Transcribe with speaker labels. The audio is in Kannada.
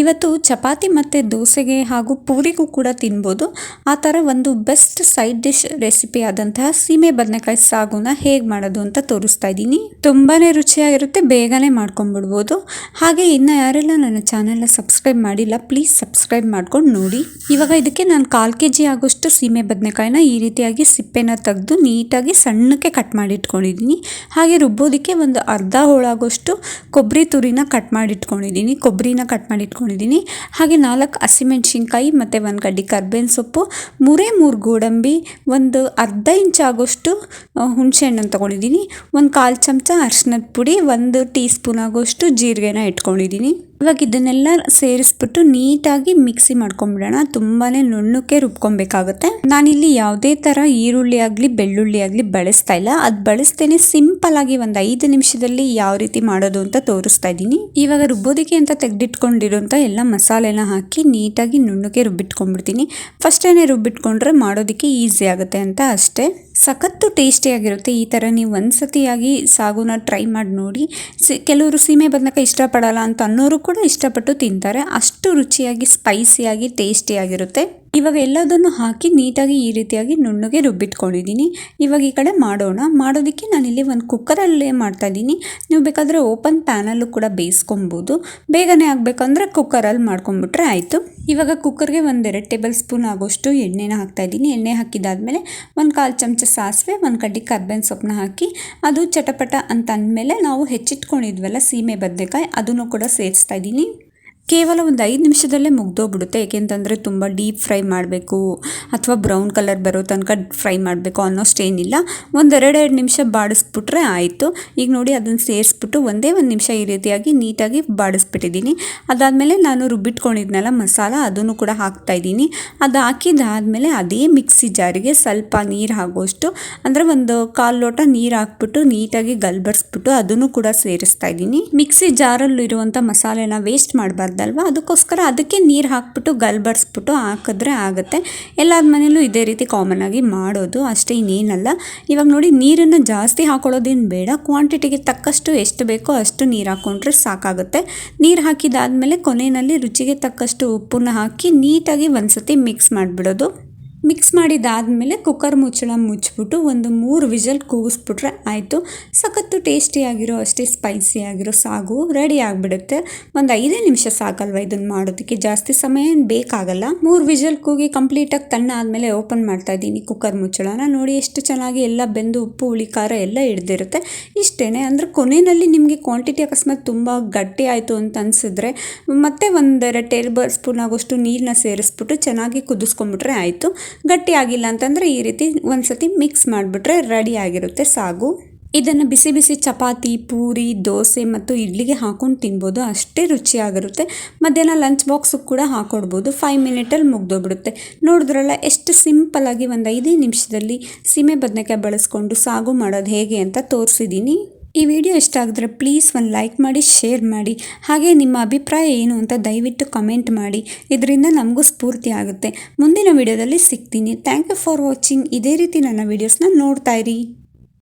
Speaker 1: ಇವತ್ತು ಚಪಾತಿ ಮತ್ತು ದೋಸೆಗೆ ಹಾಗೂ ಪೂರಿಗೂ ಕೂಡ ತಿನ್ಬೋದು. ಆ ಥರ ಒಂದು ಬೆಸ್ಟ್ ಸೈಡ್ ಡಿಶ್ ರೆಸಿಪಿ ಆದಂತಹ ಸೀಮೆ ಬದನೆಕಾಯಿ ಸಾಗುನ ಹೇಗೆ ಮಾಡೋದು ಅಂತ ತೋರಿಸ್ತಾ ಇದ್ದೀನಿ. ತುಂಬಾ ರುಚಿಯಾಗಿರುತ್ತೆ, ಬೇಗನೆ ಮಾಡ್ಕೊಂಡ್ಬಿಡ್ಬೋದು. ಹಾಗೆ ಇನ್ನು ಯಾರೆಲ್ಲ ನನ್ನ ಚಾನೆಲ್ನ ಸಬ್ಸ್ಕ್ರೈಬ್ ಮಾಡಿಲ್ಲ ಪ್ಲೀಸ್ ಸಬ್ಸ್ಕ್ರೈಬ್ ಮಾಡ್ಕೊಂಡು ನೋಡಿ. ಇವಾಗ ಇದಕ್ಕೆ ನಾನು ಕಾಲು ಕೆ ಜಿ ಆಗೋಷ್ಟು ಸೀಮೆ ಬದನೆಕಾಯಿನ ಈ ರೀತಿಯಾಗಿ ಸಿಪ್ಪೆನ ತೆಗೆದು ನೀಟಾಗಿ ಸಣ್ಣಕ್ಕೆ ಕಟ್ ಮಾಡಿ ಇಟ್ಕೊಂಡಿದ್ದೀನಿ ಹಾಗೆ ರುಬ್ಬೋದಕ್ಕೆ ಒಂದು ಅರ್ಧ ಹೋಳಾಗೋಷ್ಟು ಕೊಬ್ಬರಿ ತುರಿನ ಕಟ್ ಮಾಡಿ ಇಟ್ಕೊಂಡಿದ್ದೀನಿ ಕೊಬ್ಬರಿನ ಕಟ್ ಮಾಡಿ ಇಟ್ಕೊಂಡಿದ್ದೀನಿ ಹಾಗೆ ನಾಲ್ಕು ಹಸಿಮೆಣ್ಸಿನ್ಕಾಯಿ ಮತ್ತು ಒಂದು ಕಡ್ಡಿ ಕರ್ಬೇವಿನ ಸೊಪ್ಪು ಮೂರೇ ಮೂರು ಗೋಡಂಬಿ ಒಂದು ಅರ್ಧ ಇಂಚ್ ಆಗೋಷ್ಟು ಆ, ಹುಣಸೆ ಹಣ್ಣನ್ನು ತೊಗೊಂಡಿದ್ದೀನಿ. ಒಂದು ಕಾಲು ಚಮಚ ಅರ್ಶಿನದ ಪುಡಿ ಒಂದು ಟೀ ಸ್ಪೂನ್ ಆಗೋಷ್ಟು ಜೀರಿಗೆನ ಇಟ್ಕೊಂಡಿದ್ದೀನಿ. ಇವಾಗ ಇದನ್ನೆಲ್ಲ ಸೇರಿಸ್ಬಿಟ್ಟು ನೀಟಾಗಿ ಮಿಕ್ಸಿ ಮಾಡ್ಕೊಂಡ್ಬಿಡೋಣ ತುಂಬಾನೇ ನುಣ್ಣಕ್ಕೆ ರುಬ್ಕೊಬೇಕಾಗುತ್ತೆ. ನಾನಿಲ್ಲಿ ಯಾವುದೇ ಥರ ಈರುಳ್ಳಿ ಆಗಲಿ, ಬೆಳ್ಳುಳ್ಳಿ ಆಗಲಿ ಬಳಸ್ತಾ ಇಲ್ಲ. ಅದು ಬಳಸ್ತೇನೆ ಸಿಂಪಲ್ ಆಗಿ ಒಂದು ಐದು ನಿಮಿಷದಲ್ಲಿ ಯಾವ ರೀತಿ ಮಾಡೋದು ಅಂತ ತೋರಿಸ್ತಾ ಇದ್ದೀನಿ. ಇವಾಗ ರುಬ್ಬೋದಕ್ಕೆ ಅಂತ ತೆಗೆದಿಟ್ಕೊಂಡಿರೋಂಥ ಎಲ್ಲ ಮಸಾಲೆನ ಹಾಕಿ ನೀಟಾಗಿ ನುಣ್ಣಕ್ಕೆ ರುಬ್ಬಿಟ್ಕೊಂಡ್ಬಿಡ್ತೀನಿ. ಫಸ್ಟೇನೆ ರುಬ್ಬಿಟ್ಕೊಂಡ್ರೆ ಮಾಡೋದಕ್ಕೆ ಈಸಿ ಆಗುತ್ತೆ ಅಂತ ಅಷ್ಟೇ. ಸಖತ್ತು ಟೇಸ್ಟಿಯಾಗಿರುತ್ತೆ ಈ ಥರ ನೀವು ಒಂದ್ಸತಿಯಾಗಿ ಸಾಗುನ ಟ್ರೈ ಮಾಡಿ ನೋಡಿ. ಸಿ, ಕೆಲವರು ಸೀಮೆ ಬದನಕ ಇಷ್ಟಪಡಲ್ಲ ಅಂತ ಅನ್ನೋರು ಕೂಡ ಇಷ್ಟಪಟ್ಟು ತಿಂತಾರೆ. ಅಷ್ಟು ರುಚಿಯಾಗಿ ಸ್ಪೈಸಿಯಾಗಿ ಟೇಸ್ಟಿಯಾಗಿರುತ್ತೆ ಇವಾಗ ಎಲ್ಲದನ್ನು ಹಾಕಿ ನೀಟಾಗಿ ಈ ರೀತಿಯಾಗಿ ನುಣ್ಣಗೆ ರುಬ್ಬಿಟ್ಕೊಂಡಿದ್ದೀನಿ. ಇವಾಗ ಈ ಕಡೆ ಮಾಡೋಣ. ಮಾಡೋದಕ್ಕೆ ನಾನಿಲ್ಲಿ ಒಂದು ಕುಕ್ಕರಲ್ಲೇ ಮಾಡ್ತಾ ಇದ್ದೀನಿ ನೀವು ಬೇಕಾದರೆ ಓಪನ್ ಪ್ಯಾನಲ್ಲೂ ಕೂಡ ಬೇಯಿಸ್ಕೊಬೋದು. ಬೇಗನೆ ಆಗಬೇಕಂದ್ರೆ ಕುಕ್ಕರಲ್ಲಿ ಮಾಡ್ಕೊಂಬಿಟ್ರೆ ಆಯಿತು. ಇವಾಗ ಕುಕ್ಕರ್ಗೆ ಒಂದೆರಡು ಟೇಬಲ್ ಸ್ಪೂನ್ ಆಗೋಷ್ಟು ಎಣ್ಣೆನ ಹಾಕ್ತಾ ಇದ್ದೀನಿ ಎಣ್ಣೆ ಹಾಕಿದಾದಮೇಲೆ ಒಂದು ಕಾಲು ಚಮಚ ಸಾಸಿವೆ, ಒಂದು ಕಡ್ಡಿ ಕರ್ಬೇವಿನ ಸೊಪ್ಪನ್ನ ಹಾಕಿ ಅದು ಚಟಪಟ ಅಂತ ಅಂದಮೇಲೆ ನಾವು ಹೆಚ್ಚಿಟ್ಕೊಂಡಿದ್ವಲ್ಲ ಸೀಮೆ ಬದನೆಕಾಯಿ, ಅದನ್ನು ಕೂಡ ಸೇರಿಸ್ತಾ ಇದ್ದೀನಿ ಕೇವಲ ಒಂದು ಐದು ನಿಮಿಷದಲ್ಲೇ ಮುಗ್ದೋಗ್ಬಿಡುತ್ತೆ. ಏಕೆಂತಂದರೆ ತುಂಬ ಡೀಪ್ ಫ್ರೈ ಮಾಡಬೇಕು ಅಥವಾ ಬ್ರೌನ್ ಕಲರ್ ಬರೋ ತನಕ ಫ್ರೈ ಮಾಡಬೇಕು ಅನ್ನೋಷ್ಟೇನಿಲ್ಲ ಒಂದು ಎರಡೆರಡು ನಿಮಿಷ ಬಾಡಿಸ್ಬಿಟ್ರೆ ಆಯಿತು. ಈಗ ನೋಡಿ ಅದನ್ನು ಸೇರಿಸ್ಬಿಟ್ಟು ಒಂದೇ ಒಂದು ನಿಮಿಷ ಈ ರೀತಿಯಾಗಿ ನೀಟಾಗಿ ಬಾಡಿಸ್ಬಿಟ್ಟಿದ್ದೀನಿ. ಅದಾದಮೇಲೆ ನಾನು ರುಬ್ಬಿಟ್ಕೊಂಡಿದ್ನಲ್ಲ ಮಸಾಲ, ಅದನ್ನು ಕೂಡ ಹಾಕ್ತಾ ಇದ್ದೀನಿ. ಅದು ಹಾಕಿದಾದಮೇಲೆ ಅದೇ ಮಿಕ್ಸಿ ಜಾರಿಗೆ ಸ್ವಲ್ಪ ನೀರು ಹಾಕೋಷ್ಟು, ಅಂದರೆ ಒಂದು ಕಾಲು ಲೋಟ ನೀರು ಹಾಕ್ಬಿಟ್ಟು ನೀಟಾಗಿ ಗಲ್ಬರ್ಸ್ಬಿಟ್ಟು ಅದನ್ನು ಕೂಡ ಸೇರಿಸ್ತಾ ಇದ್ದೀನಿ. ಮಿಕ್ಸಿ ಜಾರಲ್ಲಿರುವಂಥ ಮಸಾಲೆನ ವೇಸ್ಟ್ ಮಾಡಬಾರ್ದಲ್ವ ಅದಕ್ಕೋಸ್ಕರ ಅದಕ್ಕೆ ನೀರು ಹಾಕ್ಬಿಟ್ಟು ಗಲ್ಬಡಿಸ್ಬಿಟ್ಟು ಹಾಕಿದ್ರೆ ಆಗುತ್ತೆ. ಎಲ್ಲರ ಮನೇಲೂ ಇದೇ ರೀತಿ ಕಾಮನ್ ಆಗಿ ಮಾಡೋದು ಅಷ್ಟೇ ಇನ್ನೇನಲ್ಲ. ಇವಾಗ ನೋಡಿ, ನೀರನ್ನು ಜಾಸ್ತಿ ಹಾಕೊಳ್ಳೋದೇನು ಬೇಡ. ಕ್ವಾಂಟಿಟಿಗೆ ತಕ್ಕಷ್ಟು ಎಷ್ಟು ಬೇಕೋ ಅಷ್ಟು ನೀರು ಹಾಕ್ಕೊಂಡ್ರೆ ಸಾಕಾಗುತ್ತೆ. ನೀರು ಹಾಕಿದಾದಮೇಲೆ ಕೊನೆಯಲ್ಲಿ ರುಚಿಗೆ ತಕ್ಕಷ್ಟು ಉಪ್ಪನ್ನ ಹಾಕಿ ನೀಟಾಗಿ ಒಂದ್ಸತಿ ಮಿಕ್ಸ್ ಮಾಡಿಬಿಡೋದು. ಮಿಕ್ಸ್ ಮಾಡಿದ್ದಾದಮೇಲೆ ಕುಕ್ಕರ್ ಮುಚ್ಚಳ ಮುಚ್ಚಿಬಿಟ್ಟು ಒಂದು ಮೂರು ವಿಷಲ್ ಕೂಗಿಸ್ಬಿಟ್ರೆ ಆಯಿತು. ಸಖತ್ತು ಟೇಸ್ಟಿಯಾಗಿರೋ, ಅಷ್ಟೇ ಸ್ಪೈಸಿ ಆಗಿರೋ ಸಾಗು ರೆಡಿ ಆಗಿಬಿಡುತ್ತೆ. ಒಂದು ಐದೇ ನಿಮಿಷ ಸಾಕಲ್ವ ಇದನ್ನು ಮಾಡೋದಕ್ಕೆ? ಜಾಸ್ತಿ ಸಮಯ ಏನು ಬೇಕಾಗಲ್ಲ. ಮೂರು ವಿಷಲ್ ಕೂಗಿ ಕಂಪ್ಲೀಟಾಗಿ ತಣ್ಣ ಆದಮೇಲೆ ಓಪನ್ ಮಾಡ್ತಾ ಇದ್ದೀನಿ ಕುಕ್ಕರ್ ಮುಚ್ಚಳನ. ನೋಡಿ ಎಷ್ಟು ಚೆನ್ನಾಗಿ ಎಲ್ಲ ಬೆಂದು ಉಪ್ಪು, ಹುಳಿ, ಖಾರ ಎಲ್ಲ ಹಿಡ್ದಿರುತ್ತೆ. ಇಷ್ಟೇ ಅಂದರೆ ಕೊನೆಯಲ್ಲಿ ನಿಮಗೆ ಕ್ವಾಂಟಿಟಿ ಅಕಸ್ಮಾತ್ ತುಂಬ ಗಟ್ಟಿ ಆಯಿತು ಅಂತ ಅನಿಸಿದ್ರೆ ಮತ್ತೆ ಒಂದೆರಡು ಟೇಬಲ್ ಸ್ಪೂನ್ ಆಗೋಷ್ಟು ನೀರನ್ನ ಸೇರಿಸ್ಬಿಟ್ಟು ಚೆನ್ನಾಗಿ ಕುದಿಸ್ಕೊಂಡ್ಬಿಟ್ರೆ ಆಯಿತು. ಗಟ್ಟಿ ಆಗಿಲ್ಲ ಅಂತಂದರೆ ಈ ರೀತಿ ಒಂದ್ಸತಿ ಮಿಕ್ಸ್ ಮಾಡಿಬಿಟ್ರೆ ರೆಡಿ ಆಗಿರುತ್ತೆ ಸಾಗು. ಇದನ್ನು ಬಿಸಿ ಬಿಸಿ ಚಪಾತಿ, ಪೂರಿ, ದೋಸೆ ಮತ್ತು ಇಡ್ಲಿಗೆ ಹಾಕೊಂಡು ತಿನ್ಬೋದು. ಅಷ್ಟೇ ರುಚಿಯಾಗಿರುತ್ತೆ. ಮಧ್ಯಾಹ್ನ ಲಂಚ್ ಬಾಕ್ಸು ಕೂಡ ಹಾಕ್ಕೊಡ್ಬೋದು ಫೈವ್ ಮಿನಿಟಲ್ಲಿ ಮುಗ್ದೋಗ್ಬಿಡುತ್ತೆ. ನೋಡಿದ್ರಲ್ಲ ಎಷ್ಟು ಸಿಂಪಲ್ಲಾಗಿ ಒಂದು ಐದೇ ನಿಮಿಷದಲ್ಲಿ ಸೀಮೆ ಬದನೆಕಾಯಿ ಬಳಸ್ಕೊಂಡು ಸಾಗು ಮಾಡೋದು ಹೇಗೆ ಅಂತ ತೋರಿಸಿದ್ದೀನಿ ಈ ವಿಡಿಯೋ ಇಷ್ಟ ಆಗಿದ್ರೆ ಪ್ಲೀಸ್ ಒಂದು ಲೈಕ್ ಮಾಡಿ ಶೇರ್ ಮಾಡಿ. ಹಾಗೆ ನಿಮ್ಮ ಅಭಿಪ್ರಾಯ ಏನು ಅಂತ ದಯವಿಟ್ಟು ಕಮೆಂಟ್ ಮಾಡಿ. ಇದರಿಂದ ನಮಗೂ ಸ್ಫೂರ್ತಿ ಆಗುತ್ತೆ. ಮುಂದಿನ ವಿಡಿಯೋದಲ್ಲಿ ಸಿಗ್ತೀನಿ. ಥ್ಯಾಂಕ್ ಯು ಫಾರ್ ವಾಚಿಂಗ್ ಇದೇ ರೀತಿ ನನ್ನ ವೀಡಿಯೋಸ್ನ ನೋಡ್ತಾ ಇರಿ.